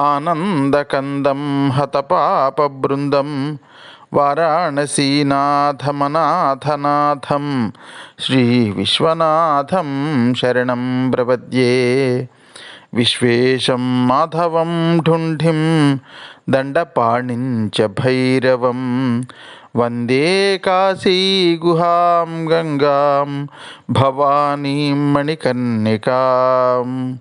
ఆనందకందం హతపాపబృందం వారాణసీనాథమనాథనాథం శ్రీ విశ్వనాథం శరణం ప్రపద్యే విశ్వేశం మాధవం ఢుంఠిం దండపాణించ భైరవం వందే కాశీగుహాం గంగాం భవానీ మణికర్ణికాం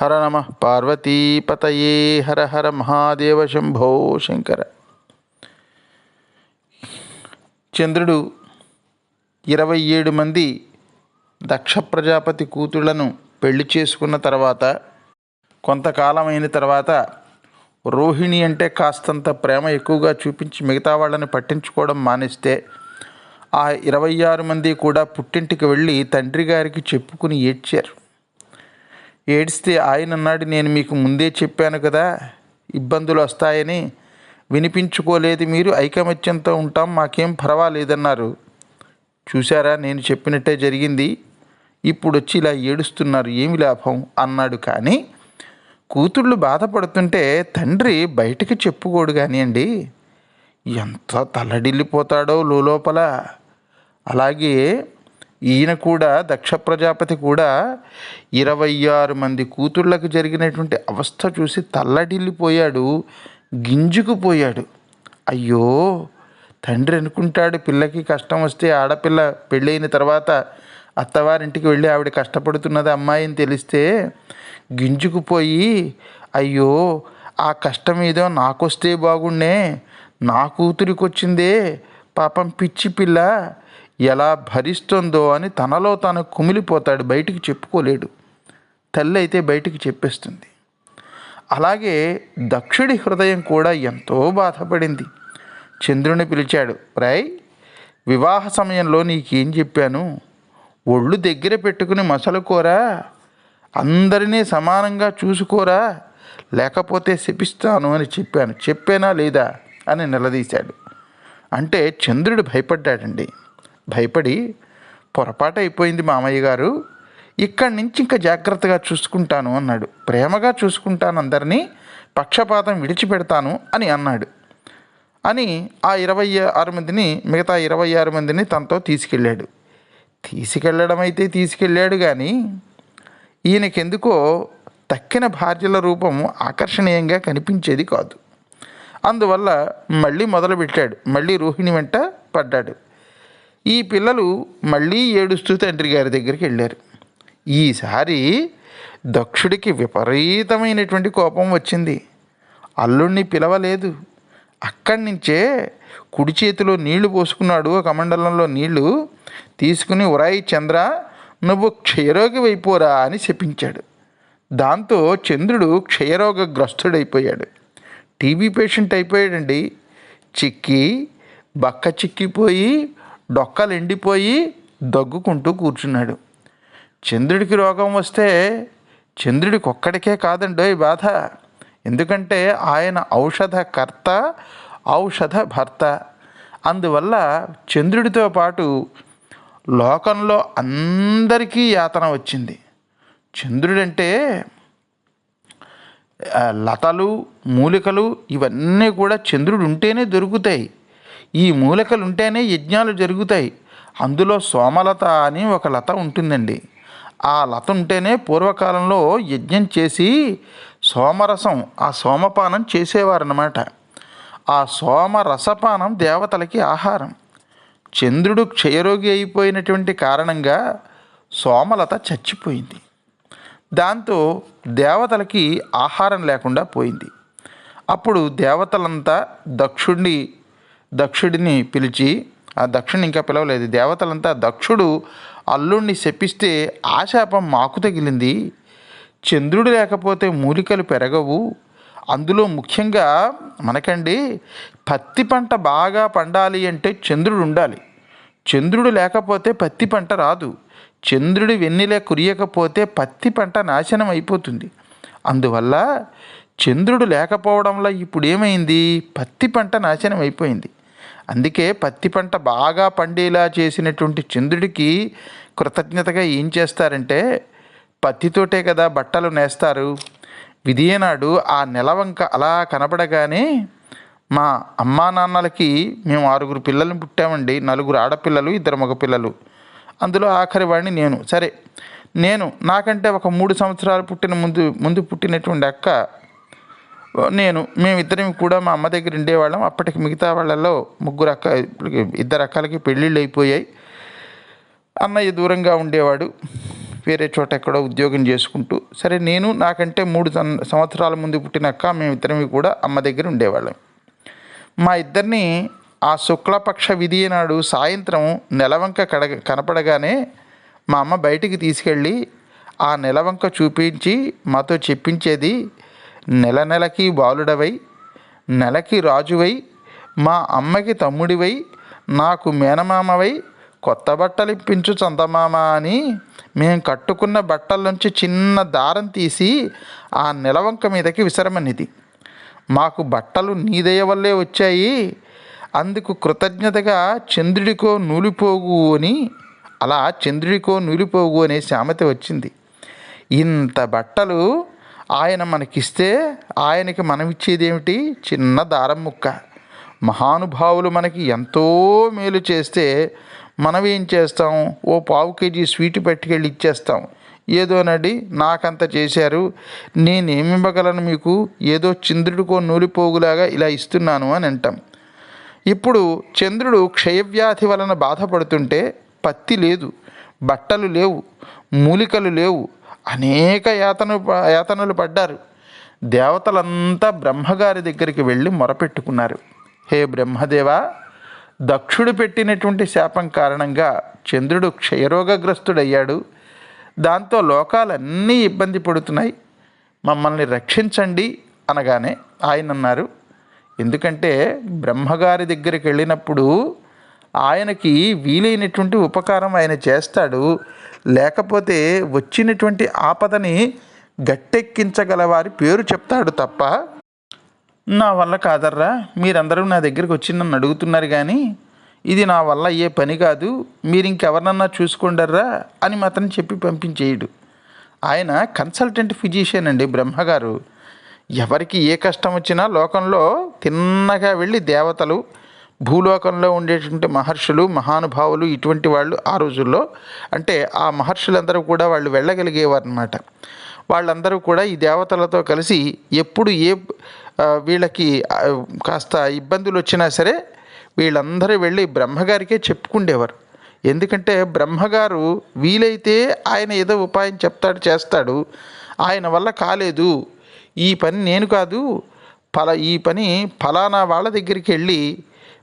హర నమ. పార్వతీపతయే. హర హర మహాదేవ శంభో శంకర. చంద్రుడు ఇరవై ఏడు మంది దక్ష ప్రజాపతి కూతుళ్ళను పెళ్ళి చేసుకున్న తర్వాత కొంతకాలమైన తర్వాత రోహిణి అంటే కాస్తంత ప్రేమ ఎక్కువగా చూపించి మిగతా వాళ్ళని పట్టించుకోవడం మానేస్తే ఆ ఇరవై ఆరు మంది కూడా పుట్టింటికి వెళ్ళి తండ్రి గారికి చెప్పుకుని ఏడ్చారు. ఏడిస్తే ఆయన అన్నాడు నేను మీకు ముందే చెప్పాను కదా ఇబ్బందులు వస్తాయని. వినిపించుకోలేదు మీరు ఐకమత్యంతో ఉంటాం మాకేం పర్వాలేదన్నారు. చూశారా నేను చెప్పినట్టే జరిగింది. ఇప్పుడు వచ్చి ఇలా ఏడుస్తున్నారు ఏమి లాభం? అన్నాడు కానీ కూతుళ్ళు బాధపడుతుంటే తండ్రి బయటికి చెప్పుకోడు కానివ్వండి ఎంత తల్లడిల్లిపోతాడో లోపల అలాగే ఈయన కూడా దక్ష ప్రజాపతి కూడా ఇరవై ఆరు మంది కూతుళ్ళకు జరిగినటువంటి అవస్థ చూసి తల్లడిల్లిపోయాడు గింజుకుపోయాడు అయ్యో తండ్రి అనుకుంటాడు పిల్లకి కష్టం వస్తే ఆడపిల్ల పెళ్ళైన తర్వాత అత్తవారింటికి వెళ్ళి ఆవిడ కష్టపడుతున్నది అమ్మాయిని తెలిస్తే గింజుకుపోయి అయ్యో ఆ కష్టం ఏదో నాకొస్తే బాగుండే నా కూతురికి వచ్చిందే పాపం పిచ్చి పిల్ల ఎలా భరిస్తుందో అని తనలో తాను కుమిలిపోతాడు బయటికి చెప్పుకోలేడు. తల్లి అయితే బయటికి చెప్పేస్తుంది. అలాగే దక్షుడి హృదయం కూడా ఎంతో బాధపడింది. చంద్రుని పిలిచాడు రాయ్ వివాహ సమయంలో నీకేం చెప్పాను? ఒళ్ళు దగ్గర పెట్టుకుని మసలుకోరా. అందరినీ సమానంగా చూసుకోరా. లేకపోతే శపిస్తాను అని చెప్పాను. చెప్పానా లేదా? అని నిలదీశాడు. అంటే చంద్రుడు భయపడ్డాడండి. భయపడి పొరపాటు అయిపోయింది మామయ్య గారు. ఇక్కడి నుంచి ఇంకా జాగ్రత్తగా చూసుకుంటాను అన్నాడు. ప్రేమగా చూసుకుంటాను అందరినీ పక్షపాతం విడిచిపెడతాను అని అన్నాడు. అని ఆ ఇరవై ఆరు మందిని మిగతా ఇరవై ఆరు మందిని తనతో తీసుకెళ్ళాడు. తీసుకెళ్ళడం అయితే తీసుకెళ్ళాడు కానీ ఈయనకెందుకో తక్కిన భార్యల రూపం ఆకర్షణీయంగా కనిపించేది కాదు. అందువల్ల మళ్ళీ మొదలుపెట్టాడు. మళ్ళీ రోహిణి వెంట పడ్డాడు. ఈ పిల్లలు మళ్ళీ ఏడుస్తూ తండ్రి గారి దగ్గరికి వెళ్ళారు. ఈసారి దక్షుడికి విపరీతమైనటువంటి కోపం వచ్చింది. అల్లుణ్ణి పిలవలేదు. అక్కడి నుంచే కుడి చేతిలో నీళ్ళు పోసుకున్నాడు. ఒక మండలంలో నీళ్ళు తీసుకుని ఉరాయి చంద్ర నువ్వు క్షయరోగి అయిపోరా అని చెప్పించాడు దాంతో చంద్రుడు క్షయరోగగ్రస్తుడైపోయాడు. TB patient అయిపోయాడండి. చిక్కి బక్క చిక్కిపోయి డొక్కలు ఎండిపోయి దగ్గుకుంటూ కూర్చున్నాడు. చంద్రుడికి రోగం వస్తే చంద్రుడికి ఒక్కడికే కాదండి బాధ. ఎందుకంటే ఆయన ఔషధకర్త ఔషధ భర్త. అందువల్ల చంద్రుడితో పాటు లోకంలో అందరికీ యాతన వచ్చింది. చంద్రుడంటే లతలు మూలికలు ఇవన్నీ కూడా చంద్రుడు ఉంటేనే దొరుకుతాయి. ఈ మూలికలు ఉంటేనే యజ్ఞాలు జరుగుతాయి. అందులో సోమలత అని ఒక లత ఉంటుందండి. ఆ లత ఉంటేనే పూర్వకాలంలో యజ్ఞం చేసి సోమరసం ఆ సోమపానం చేసేవారన్నమాట. ఆ సోమ రసపానం దేవతలకి ఆహారం. చంద్రుడు క్షయరోగి అయిపోయినటువంటి కారణంగా సోమలత చచ్చిపోయింది. దాంతో దేవతలకి ఆహారం లేకుండా పోయింది. అప్పుడు దేవతలంతా దక్షుణ్ణి దక్షుడిని పిలిచి ఆ దక్షుడిని ఇంకా పిలవలేదు. దేవతలంతా దక్షుడు అల్లుడిని శపిస్తే ఆ శాపం మాకు తగిలింది. చంద్రుడు లేకపోతే మూలికలు పెరగవు. అందులో ముఖ్యంగా మనకండి పత్తి పంట బాగా పండాలి అంటే చంద్రుడు ఉండాలి. చంద్రుడు లేకపోతే పత్తి పంట రాదు. చంద్రుడి వెన్నెలే కురియకపోతే పత్తి పంట నాశనం అయిపోతుంది. అందువల్ల చంద్రుడు లేకపోవడంలో ఇప్పుడు ఏమైంది పత్తి పంట నాశనం అయిపోయింది. అందుకే పత్తి పంట బాగా పండేలా చేసినటువంటి చంద్రుడికి కృతజ్ఞతగా ఏం చేస్తారంటే పత్తితోటే కదా బట్టలు నేస్తారు. విధియనాడు ఆ నెలవంక అలా కనబడగానే మా అమ్మా నాన్నలకి మేము ఆరుగురు పిల్లల్ని పుట్టామండి నలుగురు ఆడపిల్లలు ఇద్దరు మగపిల్లలు. అందులో ఆఖరి వాడిని నేను. సరే నేను నాకంటే ఒక మూడు సంవత్సరాలు పుట్టిన ముందు ముందు పుట్టినటువంటి అక్క నేను మేమిద్దరం కూడా మా అమ్మ దగ్గర ఉండేవాళ్ళం. అప్పటికి మిగతా వాళ్ళలో ముగ్గురు అక్క ఇద్దరు అక్కలకి పెళ్ళిళ్ళు అయిపోయాయి. అన్నయ్య దూరంగా ఉండేవాడు. వేరే చోట ఎక్కడో ఉద్యోగం చేసుకుంటూ. సరే నేను నాకంటే మూడు సం- సంవత్సరాల ముందు పుట్టిన అక్క మేమిద్దరం కూడా అమ్మ దగ్గర ఉండేవాళ్ళం. మా ఇద్దరిని ఆ శుక్లపక్ష విధి నాడు సాయంత్రం నెలవంక కడగ కనపడగానే మా అమ్మ బయటికి తీసుకెళ్ళి ఆ నెలవంక చూపించి మాతో చెప్పించేది నెల నెలకి బాలుడవై నెలకి రాజువై మా అమ్మకి తమ్ముడివై నాకు మేనమామవై కొత్త బట్టలు ఇప్పించు చందమామ అని మేము కట్టుకున్న బట్టల నుంచి చిన్న దారం తీసి ఆ నెలవంక మీదకి విసరమనిది. మాకు బట్టలు నీదయ్య వల్లే వచ్చాయి. అందుకు కృతజ్ఞతగా చంద్రుడికో నూలిపోగు అని అలా చంద్రుడికో నూలిపోగు అనే సామెత వచ్చింది. ఇంత బట్టలు ఆయన మనకిస్తే ఆయనకి మనం ఇచ్చేది ఏమిటి చిన్న దారం ముక్క. మహానుభావులు మనకి ఎంతో మేలు చేస్తే మనం ఏం చేస్తాం? ఓ పావు కేజీ స్వీట్ పట్టుకెళ్ళి ఇచ్చేస్తాం. ఏదోనండి నాకంత చేశారు. నేనేమి ఇవ్వగలను మీకు? ఏదో చంద్రుడికో నూలిపోగులాగా ఇలా ఇస్తున్నాను అని అంటాం. ఇప్పుడు చంద్రుడు క్షయవ్యాధి వలన బాధపడుతుంటే పత్తి లేదు బట్టలు లేవు మూలికలు లేవు అనేక యాతన యాతనలు పడ్డారు. దేవతలంతా బ్రహ్మగారి దగ్గరికి వెళ్ళి మొరపెట్టుకున్నారు. హే బ్రహ్మదేవా దక్షుడు పెట్టినటువంటి శాపం కారణంగా చంద్రుడు క్షయరోగగ్రస్తుడయ్యాడు. దాంతో లోకాలన్నీ ఇబ్బంది పడుతున్నాయి. మమ్మల్ని రక్షించండి అనగానే ఆయన అన్నారు ఎందుకంటే బ్రహ్మగారి దగ్గరికి వెళ్ళినప్పుడు ఆయనకి వీలైనటువంటి ఉపకారం ఆయన చేస్తాడు. లేకపోతే వచ్చినటువంటి ఆపదని గట్టెక్కించగలవారి పేరు చెప్తాడు తప్ప. నా వల్ల కాదర్రా మీరందరూ నా దగ్గరికి వచ్చి నన్ను అడుగుతున్నారు కానీ ఇది నా వల్ల అయ్యే పని కాదు మీరు ఇంకెవరినన్నా చూసుకుండర్రా అని మాత్రం చెప్పి పంపించేయడు. ఆయన కన్సల్టెంట్ ఫిజిషియన్ అండి బ్రహ్మగారు. ఎవరికి ఏ కష్టం వచ్చినా లోకంలో తిన్నగా వెళ్ళి దేవతలు భూలోకంలో ఉండేటువంటి మహర్షులు మహానుభావులు ఇటువంటి వాళ్ళు ఆ రోజుల్లో. అంటే ఆ మహర్షులందరూ కూడా వాళ్ళు వెళ్ళగలిగేవారు అనమాట వాళ్ళందరూ కూడా ఈ దేవతలతో కలిసి ఎప్పుడు ఏ వీళ్ళకి కాస్త ఇబ్బందులు వచ్చినా సరే వీళ్ళందరూ వెళ్ళి బ్రహ్మగారికే చెప్పుకుండేవారు. ఎందుకంటే బ్రహ్మగారు వీలైతే ఆయన ఏదో ఉపాయం చెప్తాడు చేస్తాడు. ఆయన వల్ల కాలేదు. ఈ పని నేను కాదు. ఫల ఈ పని ఫలానా వాళ్ళ దగ్గరికి వెళ్ళి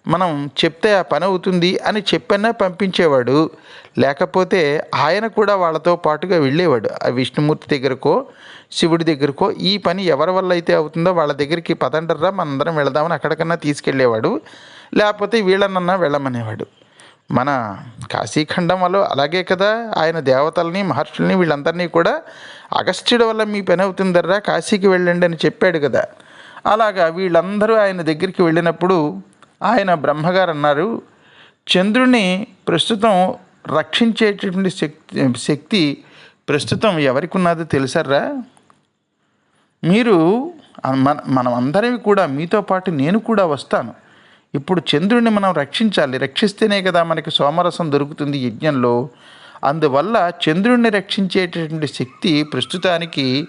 మనం చెప్తే ఆ పని అవుతుంది అని చెప్పన్నా పంపించేవాడు. లేకపోతే ఆయన కూడా వాళ్ళతో పాటుగా వెళ్ళేవాడు. ఆ విష్ణుమూర్తి దగ్గరకో శివుడి దగ్గరకో ఈ పని ఎవరి వల్ల అయితే అవుతుందో వాళ్ళ దగ్గరికి పదండర్రా మనందరం వెళదామని అక్కడికన్నా తీసుకెళ్ళేవాడు. లేకపోతే వీళ్ళనన్నా వెళ్ళమనేవాడు. మన కాశీఖండంలో అలాగే కదా. ఆయన దేవతల్ని మహర్షుల్ని వీళ్ళందరినీ కూడా అగస్త్యుడి వల్ల మీ పని అవుతుందర్రా కాశీకి వెళ్ళండి అని చెప్పాడు కదా. అలాగా వీళ్ళందరూ ఆయన దగ్గరికి వెళ్ళినప్పుడు ఆయన బ్రహ్మగారు అన్నారు చంద్రుని ప్రస్తుతం రక్షించేటటువంటి శక్తి శక్తి ప్రస్తుతం ఎవరికి ఉన్నదో తెలుసారా మీరు మన మనం అందరం కూడా మీతో పాటు నేను కూడా వస్తాను. ఇప్పుడు చంద్రుడిని మనం రక్షించాలి. రక్షిస్తేనే కదా మనకి సోమరసం దొరుకుతుంది యజ్ఞంలో. అందువల్ల చంద్రుడిని రక్షించేటటువంటి శక్తి ప్రస్తుతానికి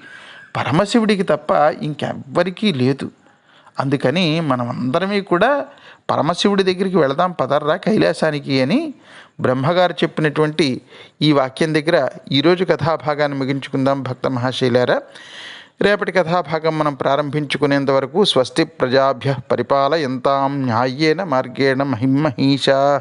పరమశివుడికి తప్ప ఇంకెవ్వరికీ లేదు. అందుకని మనం అందరమీ కూడా పరమశివుడి దగ్గరికి వెళదాం పదర్రా కైలాసానికి అని బ్రహ్మగారు చెప్పినటువంటి ఈ వాక్యం దగ్గర ఈరోజు కథాభాగాన్ని ముగించుకుందాం భక్త మహాశైలారా. రేపటి కథాభాగం మనం ప్రారంభించుకునేంత వరకు స్వస్తి ప్రజాభ్య పరిపాలయంతాం న్యాయేన మార్గేణ మహిమహీషా.